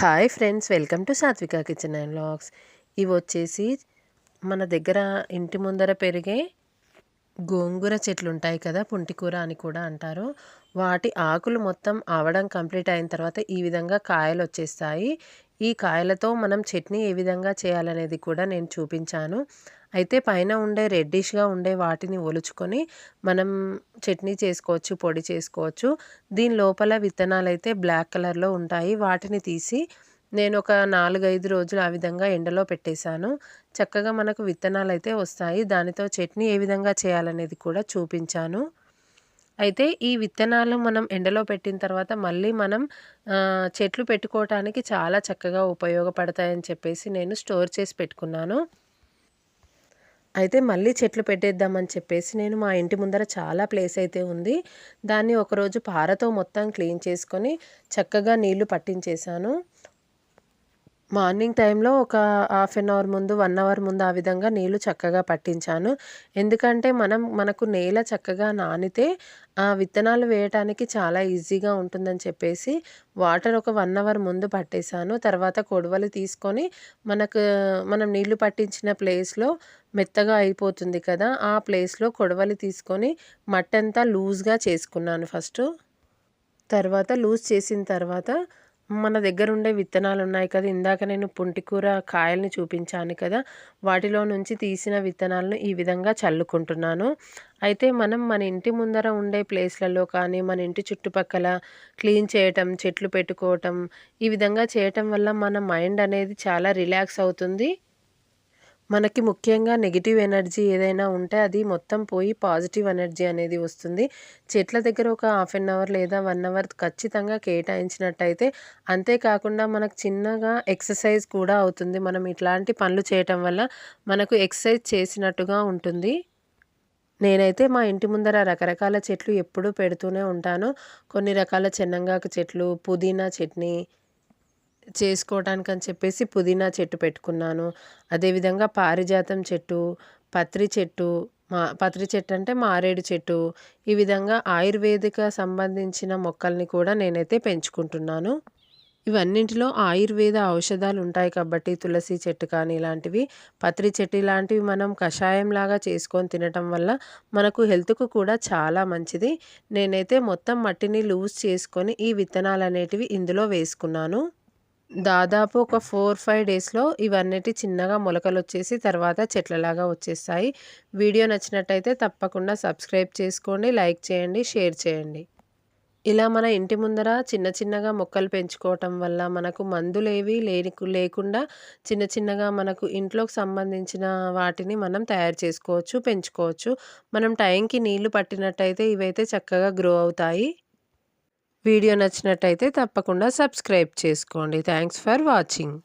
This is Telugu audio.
Hi friends welcome to Satvika kitchen and blogs ఇవి వచ్చేసి మన దగ్గర ఇంటి ముందర పెరిగే గోంగూర చెట్లు ఉంటాయి కదా పుంటికూర అని కూడా అంటారు. వాటి ఆకులు మొత్తం అవడం కంప్లీట్ అయిన తర్వాత ఈ విధంగా కాయలు వచ్చేస్తాయి. ఈ కాయలతో మనం చట్నీ ఏ విధంగా చేయాలనేది కూడా నేను చూపించాను. అయితే పైన ఉండే రెడ్డిష్గా ఉండే వాటిని ఒలుచుకొని మనం చట్నీ చేసుకోవచ్చు పొడి చేసుకోవచ్చు. దీని లోపల విత్తనాలు అయితే బ్లాక్ కలర్లో ఉంటాయి. వాటిని తీసి నేను ఒక నాలుగైదు రోజులు ఆ విధంగా ఎండలో పెట్టేశాను. చక్కగా మనకు విత్తనాలు అయితే వస్తాయి. దానితో చట్నీ ఏ విధంగా చేయాలనేది కూడా చూపించాను. అయితే ఈ విత్తనాలు మనం ఎండలో పెట్టిన తర్వాత మళ్ళీ మనం చెట్లు పెట్టుకోవటానికి చాలా చక్కగా ఉపయోగపడతాయని చెప్పేసి నేను స్టోర్ చేసి పెట్టుకున్నాను. అయితే మళ్ళీ చెట్లు పెట్టేద్దామని చెప్పేసి నేను మా ఇంటి ముందర చాలా ప్లేస్ అయితే ఉంది. దాన్ని ఒకరోజు పారతో మొత్తం క్లీన్ చేసుకొని చక్కగా నీళ్ళు పట్టించేశాను. మార్నింగ్ టైంలో ఒక హాఫ్ అన్ అవర్ ముందు వన్ అవర్ ముందు ఆ విధంగా నీళ్ళు చక్కగా పట్టించాను. ఎందుకంటే మనం మనకు నేల చక్కగా నానితే ఆ విత్తనాలు వేయటానికి చాలా ఈజీగా ఉంటుందని చెప్పేసి వాటర్ ఒక వన్ అవర్ ముందు పట్టేశాను. తర్వాత కొడవలు తీసుకొని మనకు మనం నీళ్ళు పట్టించిన ప్లేస్లో మెత్తగా అయిపోతుంది కదా ఆ ప్లేస్లో కొడవలి తీసుకొని మట్టంతా లూజ్గా చేసుకున్నాను ఫస్ట్. తర్వాత లూజ్ చేసిన తర్వాత మన దగ్గర ఉండే విత్తనాలు ఉన్నాయి కదా ఇందాక నేను పుంటికూర కాయల్ని చూపించాను కదా వాటిలో నుంచి తీసిన విత్తనాలను ఈ విధంగా చల్లుకుంటున్నాను. అయితే మనం మన ఇంటి ముందర ఉండే ప్లేస్లలో కానీ మన ఇంటి చుట్టుపక్కల క్లీన్ చేయటం చెట్లు పెట్టుకోవటం ఈ విధంగా చేయటం వల్ల మన మైండ్ అనేది చాలా రిలాక్స్ అవుతుంది. మనకి ముఖ్యంగా నెగిటివ్ ఎనర్జీ ఏదైనా ఉంటే అది మొత్తం పోయి పాజిటివ్ ఎనర్జీ అనేది వస్తుంది. చెట్ల దగ్గర ఒక హాఫ్ అన్ అవర్ లేదా వన్ అవర్ ఖచ్చితంగా కేటాయించినట్టయితే అంతేకాకుండా మనకు చిన్నగా ఎక్సర్సైజ్ కూడా అవుతుంది. మనం ఇట్లాంటి పనులు చేయటం వల్ల మనకు ఎక్సర్సైజ్ చేసినట్టుగా ఉంటుంది. నేనైతే మా ఇంటి ముందర రకరకాల చెట్లు ఎప్పుడూ పెడుతూనే ఉంటాను. కొన్ని రకాల చెన్నంగాకు చెట్లు పుదీనా చట్నీ చేసుకోవడానికి అని చెప్పేసి పుదీనా చెట్టు పెట్టుకున్నాను. అదేవిధంగా పారిజాతం చెట్టు పత్రి చెట్టు మా పత్రి చెట్టు అంటే మారేడు చెట్టు ఈ విధంగా ఆయుర్వేదిక సంబంధించిన మొక్కల్ని కూడా నేనైతే పెంచుకుంటున్నాను. ఇవన్నింటిలో ఆయుర్వేద ఔషధాలు ఉంటాయి కాబట్టి తులసి చెట్టు కానీ ఇలాంటివి. పత్రి చెట్టు ఇలాంటివి మనం కషాయంలాగా చేసుకొని తినటం వల్ల మనకు హెల్త్కు కూడా చాలా మంచిది. నేనైతే మొత్తం మట్టిని లూజ్ చేసుకొని ఈ విత్తనాలు అనేటివి ఇందులో వేసుకున్నాను. దాదాపు ఒక ఫోర్ ఫైవ్ డేస్లో ఇవన్నీ చిన్నగా మొలకలు వచ్చేసి తర్వాత చెట్లలాగా వచ్చేస్తాయి. వీడియో నచ్చినట్టయితే తప్పకుండా సబ్స్క్రైబ్ చేసుకోండి లైక్ చేయండి షేర్ చేయండి. ఇలా మన ఇంటి ముందర చిన్న చిన్నగా మొక్కలు పెంచుకోవటం వల్ల మనకు మందులేవి లేని లేకుండా చిన్న చిన్నగా మనకు ఇంట్లోకి సంబంధించిన వాటిని మనం తయారు చేసుకోవచ్చు పెంచుకోవచ్చు. మనం టైంకి నీళ్ళు పట్టినట్టయితే ఇవైతే చక్కగా గ్రో అవుతాయి. వీడియో నచ్చినట్టయితే తప్పకుండా సబ్స్క్రైబ్ చేసుకోండి. Thanks for watching